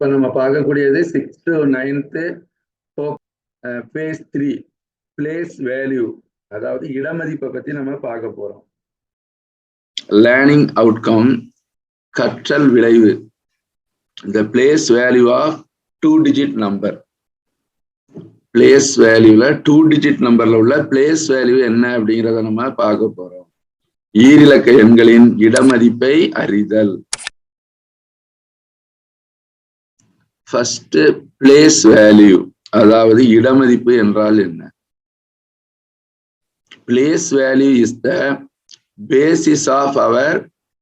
இப்போ நம்ம பார்க்கக்கூடியது six to ninth phase three place value அதாவது இடமதிப்பை பற்றி நம்ம பார்க்க போறோம். லேர்னிங் அவுட்கம் கற்றல் விளைவு the place value of two digit number place வேல்யூல two digit நம்பர்ல உள்ள பிளேஸ் வேல்யூ என்ன அப்படிங்கிறத நம்ம பார்க்க போறோம். ஈரிலக்க எண்களின் இடமதிப்பை அறிதல். ஃபர்ஸ்ட் பிளேஸ் வேல்யூ அதாவது இடமதிப்பு என்றால் என்ன? Place value is the basis of our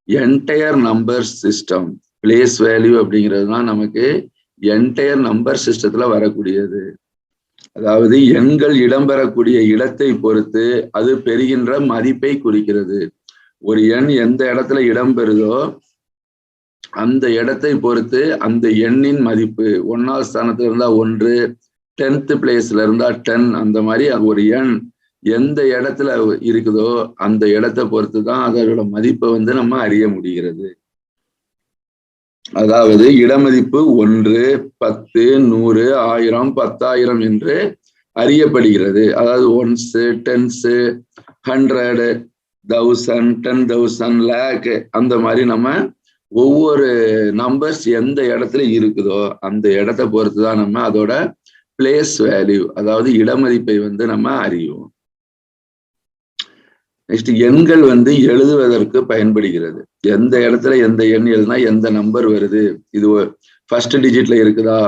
entire number system place value அப்படிங்கிறது தான் நமக்கு என்டையர் நம்பர் சிஸ்டத்துல வரக்கூடியது. அதாவது எண்கள் இடம்பெறக்கூடிய இடத்தை பொறுத்து அது பெறுகின்ற மதிப்பை குறிக்கிறது. ஒரு எண் எந்த இடத்துல இடம்பெறுதோ அந்த இடத்தை பொறுத்து அந்த எண்ணின் மதிப்பு ஒன்னாவது ஸ்தானத்துல இருந்தா ஒன்று டென்த் பிளேஸ்ல இருந்தா டென் அந்த மாதிரி ஒரு எண் எந்த இடத்துல இருக்குதோ அந்த இடத்தை பொறுத்து தான் அதோட மதிப்பை வந்து நம்ம அறிய முடிகிறது. அதாவது இடமதிப்பு ஒன்று பத்து நூறு ஆயிரம் பத்தாயிரம் என்று அறியப்படுகிறது. அதாவது ones tens hundred thousand ten thousand lakh அந்த மாதிரி நம்ம ஒவ்வொரு நம்பர்ஸ் எந்த இடத்துல இருக்குதோ அந்த இடத்த பொறுத்து தான் நம்ம அதோட பிளேஸ் வேல்யூ அதாவது இடமதிப்பை வந்து நம்ம அறிவோம். நெக்ஸ்ட் எண்கள் வந்து எழுதுவதற்கு பயன்படுகிறது. எந்த இடத்துல எந்த எண் எழுதுனா எந்த நம்பர் வருது? இது ஃபர்ஸ்ட் டிஜிட்ல இருக்குதா?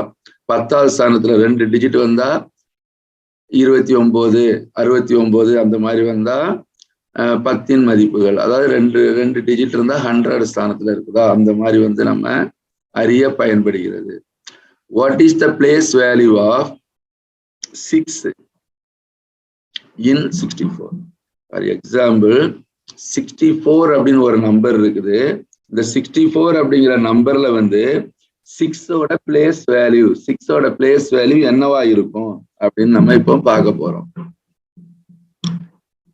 பத்தாவது ஸ்தானத்துல ரெண்டு டிஜிட் வந்தா இருபத்தி ஒன்பது அறுபத்தி ஒன்பது அந்த மாதிரி வந்தா பத்தின் மதிப்புகள். அதாவது ரெண்டு ரெண்டு டிஜிட் இருந்தா ஹண்ட்ரட் ஸ்தானத்துல இருக்குதா? அந்த மாதிரி வந்து நம்ம அறிய பயன்படுகிறது. What is the place value of six in sixty four for example sixty four அப்படின்னு ஒரு நம்பர் இருக்குது. இந்த சிக்ஸ்டி ஃபோர் அப்படிங்கிற நம்பர்ல வந்து சிக்ஸோட பிளேஸ் வேல்யூ சிக்ஸோட பிளேஸ் வேல்யூ என்னவா இருக்கும் அப்படின்னு நம்ம இப்போ பார்க்க போறோம்.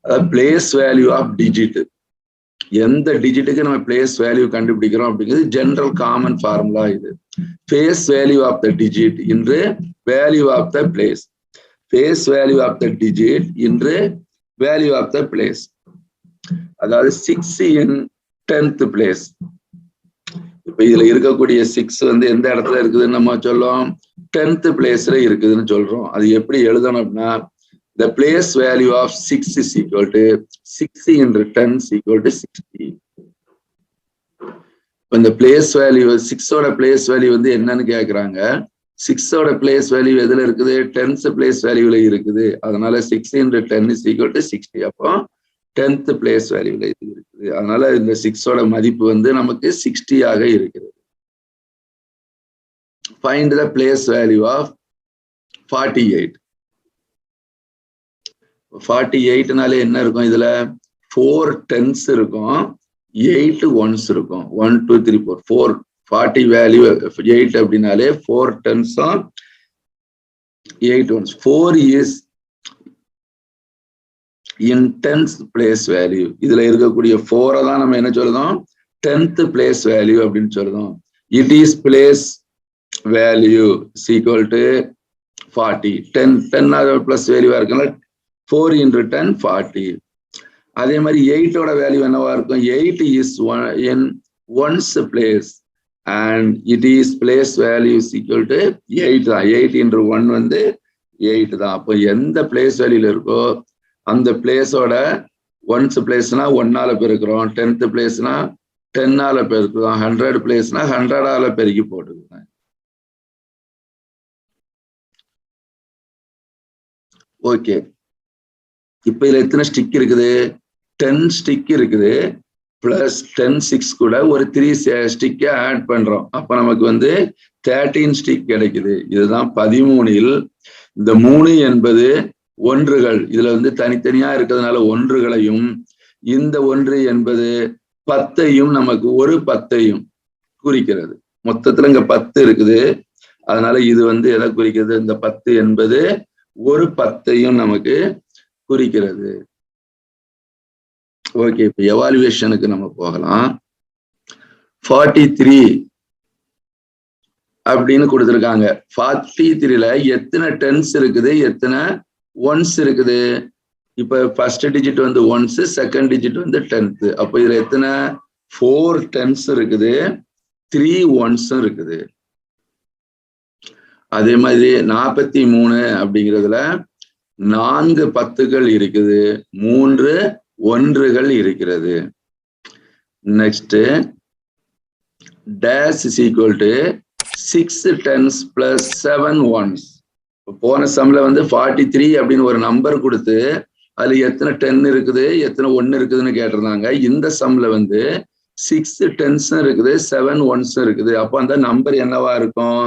அதாவது பிளேஸ் வேல்யூ ஆஃப் டிஜிட் எந்த டிஜிட்டுக்கு நம்ம பிளேஸ் வேல்யூ கண்டுபிடிக்கிறோம் அப்படிங்கிறது ஜென்ரல் காமன் ஃபார்முலா இது. Face value of the digit into value of the place face value of the digit into value of the place அதாவது சிக்ஸ் இன் டென்த் பிளேஸ் இப்ப இதுல இருக்கக்கூடிய six வந்து எந்த இடத்துல இருக்குதுன்னு நம்ம சொல்லுவோம்? டென்த் பிளேஸ்ல இருக்குதுன்னு சொல்றோம். அது எப்படி எழுதணும் அப்படின்னா the place value of 6 is equal to 60 into 10 is equal to 60. இந்த பிளேஸ் வேல்யூ சிக்ஸோட பிளேஸ் வேல்யூ வந்து என்னன்னு கேட்குறாங்க சிக்ஸோட பிளேஸ் வேல்யூ எதுல இருக்குது? டென்த் பிளேஸ் வேல்யூல இருக்குது. அதனால six into ten is equal to sixty அப்போ டென்த் பிளேஸ் வேல்யூல இது இருக்குது. அதனால இந்த சிக்ஸோட மதிப்பு வந்து நமக்கு சிக்ஸ்டியாக இருக்கிறது find the place value of forty eight forty எயிட்னாலே என்ன இருக்கும்? இதுல ஃபோர் டென்ஸ் இருக்கும். எயிட் ஒன்ஸ் இருக்கும். One two three four four forty value eight அப்படின்னாலே four டென்ஸும் eight ones four is in tens place value இதுல இருக்கக்கூடிய ஃபோரை தான் நம்ம என்ன சொல்லுதோம் டென்த் பிளேஸ் வேல்யூ அப்படின்னு சொல்லுதோம் it is place value equal to forty ten ten plus வேல்யூவா இருக்குல்ல ஃபோர் இன்டு டென் ஃபார்ட்டி அதே மாதிரி எயிட்டோட வேல்யூ என்னவா இருக்கும்? Eight is one in ones place and it is place value equal to eight தான். Eight into one வந்து eight தான். அப்போ எந்த பிளேஸ் வேல்யூல இருக்கோ அந்த பிளேஸோட ஒன்ஸ் பிளேஸ்னா ஒன்னால பெருக்கிறோம். டென்த் பிளேஸ்னா டென்னால பெருக்கிறோம். ஹண்ட்ரட் பிளேஸ்னா ஹண்ட்ரடால பெருக்கி போட்டுக்கிறேன் ஓகே இப்ப இதுல எத்தனை ஸ்டிக் இருக்குது? டென் ஸ்டிக் இருக்குது. பிளஸ் டென் சிக்ஸ் கூட ஒரு த்ரீ ஸ்டிக்கை ஆட் பண்றோம். அப்ப நமக்கு வந்து தேர்ட்டீன் ஸ்டிக் கிடைக்குது. இதுதான் பதிமூணில். இந்த மூணு என்பது ஒன்றுகள். இதுல வந்து தனித்தனியா இருக்கிறதுனால ஒன்றுகளையும் இந்த ஒன்று என்பது பத்தையும் நமக்கு ஒரு பத்தையும் குறிக்கிறது. மொத்தத்துல இங்க பத்து இருக்குது. அதனால இது வந்து எதை குறிக்கிறது? இந்த பத்து என்பது ஒரு பத்தையும் நமக்கு குறிக்கிறது. ஓகே இப்ப எவாலுவேஷனுக்கு நம்ம போகலாம். ஃபார்ட்டி த்ரீ அப்படின்னு கொடுத்துருக்காங்க. ஃபார்ட்டி த்ரீல எத்தனை டென்ஸ் இருக்குது? எத்தனை ஒன்ஸ் இருக்குது? இப்ப ஃபர்ஸ்ட் டிஜிட் வந்து ஒன்ஸ் செகண்ட் டிஜிட் வந்து டென்த் அப்போ இதுல எத்தனை? ஃபோர் டென்ஸ் இருக்குது. த்ரீ ஒன்ஸும் இருக்குது. அதே மாதிரி நாற்பத்தி மூணு அப்படிங்கிறதுல நான்கு பத்துகள் இருக்குது மூன்று ஒன்றுகள் இருக்கிறது. Next dash is equal to six tens plus seven ones போன சம்ல வந்து ஃபார்ட்டி த்ரீ அப்படின்னு ஒரு நம்பர் கொடுத்து அதுல எத்தனை டென் இருக்குது எத்தனை ஒன்னு இருக்குதுன்னு கேட்டிருந்தாங்க. இந்த சம்ல வந்து சிக்ஸ் டென்ஸும் இருக்குது செவன் ஒன்ஸும் இருக்குது. அப்போ அந்த நம்பர் என்னவா இருக்கும்?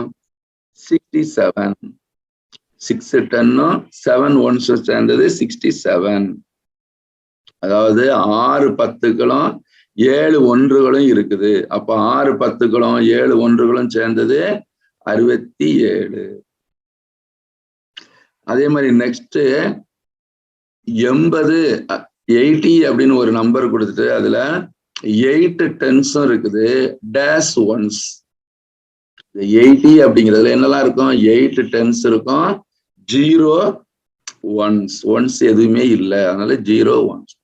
சிக்ஸ்டி செவன் சிக்ஸ் டென்னும் செவன் ஒன்ஸ் சேர்ந்தது சிக்ஸ்டி செவன் அதாவது ஆறு பத்துக்களும் ஏழு ஒன்றுகளும் இருக்குது. அப்ப ஆறு பத்துக்களும் ஏழு ஒன்றுகளும் சேர்ந்தது அறுபத்தி ஏழு. அதே மாதிரி நெக்ஸ்ட் எண்பது எயிட்டி அப்படின்னு ஒரு நம்பர் கொடுத்துட்டு அதுல எயிட் டென்ஸும் இருக்குது. டேஷ் ஒன்ஸ் எயிட்டி அப்படிங்கிறதுல என்னெல்லாம் இருக்கும்? எயிட் டென்ஸ் இருக்கும். ஜீரோ ஒன்ஸ் ஒன்ஸ் எதுவுமே இல்லை. அதனால ஜீரோ ஒன்ஸ்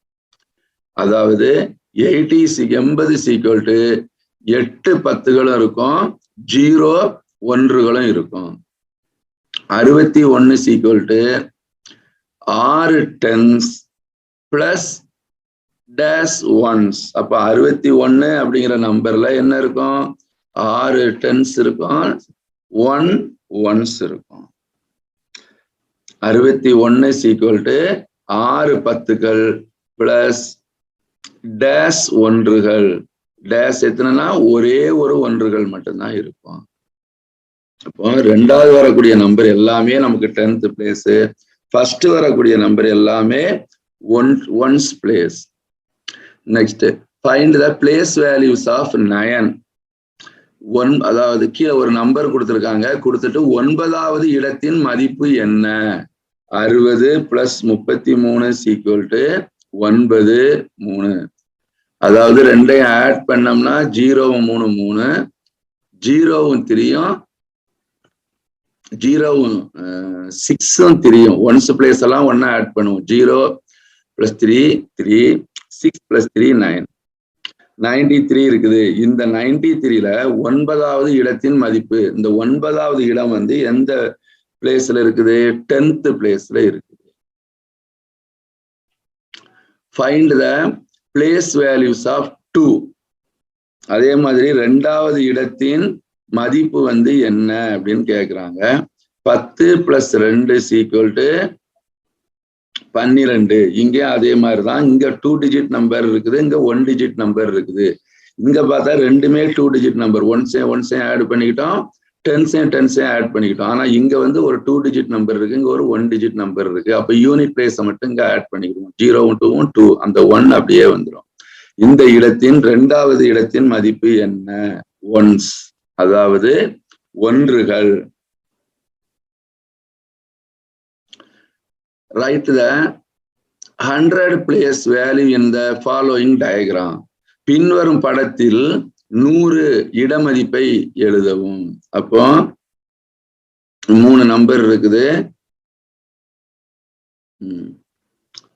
அதாவது எயிட்டி எண்பது சீக்வல் டு எட்டு பத்துகளும் இருக்கும். ஜீரோ ஒன்றுகளும் இருக்கும். அறுபத்தி ஒன்னு சீக்வல் டு ஆறு டென்ஸ் பிளஸ் டேஷ் ஒன்ஸ் அப்ப அறுபத்தி ஒன்னு அப்படிங்கிற நம்பர்ல என்ன இருக்கும்? ஆறு டென்ஸ் இருக்கும். ஒன் ஒன்ஸ் இருக்கும். அறுபத்தி ஒன்னு சீக்குவல் டு ஆறு பத்துக்கள் பிளஸ் டேஷ் ஒன்றுகள். டேஷ் எத்தனைனா ஒரே ஒரு ஒன்றுகள் மட்டும்தான் இருக்கும். அப்போ ரெண்டாவது வரக்கூடிய நம்பர் எல்லாமே நமக்கு டென்த் பிளேஸ் ஃபர்ஸ்ட் வரக்கூடிய நம்பர் எல்லாமே one ones place next find the place values of nine one அதாவது கீழே ஒரு நம்பர் கொடுத்துருக்காங்க. கொடுத்துட்டு ஒன்பதாவது இடத்தின் மதிப்பு என்ன? அறுபது பிளஸ் முப்பத்தி மூணு சீக்குவல் டு ஒன்பது மூணு. அதாவது ரெண்டையும் ஆட் பண்ணோம்னா ஜீரோவும் மூணு மூணு ஜீரோவும் த்ரீயும் ஜீரோவும் சிக்ஸும் திரியும். ஒன்ஸ் பிளேஸ் எல்லாம் ஒன்னா ஆட் பண்ணுவோம். Zero plus three three six plus three nine ninety three இருக்குது. இந்த நைன்டி த்ரீல ஒன்பதாவது இடத்தின் மதிப்பு. இந்த ஒன்பதாவது இடம் வந்து எந்த பிளேஸ்ல இருக்குது டென்த் பிளேஸ்ல இருக்குது. Find the place values of two அதே மாதிரி ரெண்டாவது இடத்தின் மதிப்பு வந்து என்ன அப்படின்னு கேட்குறாங்க பத்து பிளஸ் ரெண்டு சீக்குவல் டு பன்னிரெண்டு. இங்கேயும் அதே மாதிரி தான் இங்க டூ டிஜிட் நம்பர் இருக்குது இங்க ஒன் டிஜிட் நம்பர் இருக்குது. இங்க பார்த்தா ரெண்டுமே டூ டிஜிட் நம்பர் ஒன்ஸே ஒன்ஸே ஆட் பண்ணிக்கிட்டோம். டென்ஸையும் டென்ஸையும் ஆட் பண்ணிக்கிட்டோம். ஆனா இங்க வந்து ஒரு டூ டிஜிட் நம்பர் இருக்கு இங்க ஒரு ஒன் டிஜிட் நம்பர் இருக்கு. அப்ப யூனிட் பிளேஸை மட்டும் இங்க ஆட் பண்ணிக்கிடுவோம். ஜீரோவும் டூவும் டூ அந்த ஒன் அப்படியே வந்துடும் இந்த இடத்தின் ரெண்டாவது இடத்தின் மதிப்பு என்ன? ஒன்ஸ் அதாவது ஒன்றுகள். Write the hundred place value in the following diagram பின்வரும் படத்தில் நூறு இடமதிப்பை எழுதவும். அப்போ மூணு நம்பர் இருக்குது.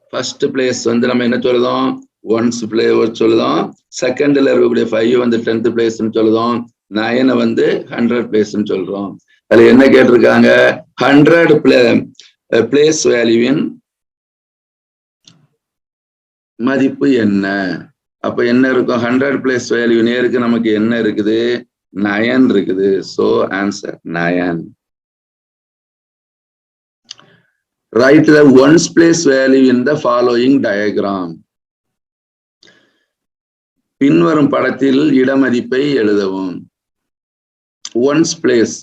ஃபர்ஸ்ட் பிளேஸ் வந்து நம்ம என்ன சொல்லுதோம்? Once play சொல்லுதோம். செகண்ட்ல இருக்கக்கூடிய ஃபைவ் வந்து டென்த் பிளேஸ்ன்னு சொல்லுதோம். நயனை வந்து ஹண்ட்ரட் பிளேஸ்ன்னு சொல்றோம். அதுல என்ன கேட்டிருக்காங்க? ஹண்ட்ரட் பிளே பிளேஸ் வேல்யூவின் மதிப்பு என்ன? அப்ப என்ன இருக்கும்? ஹண்ட்ரட் பிளேஸ் வேல்யூ நேருக்கு நமக்கு என்ன இருக்குது? நயன் இருக்குது. So answer nine write the ones place value in the following diagram பின்வரும் படத்தில் இடமதிப்பை எழுதவும். Once place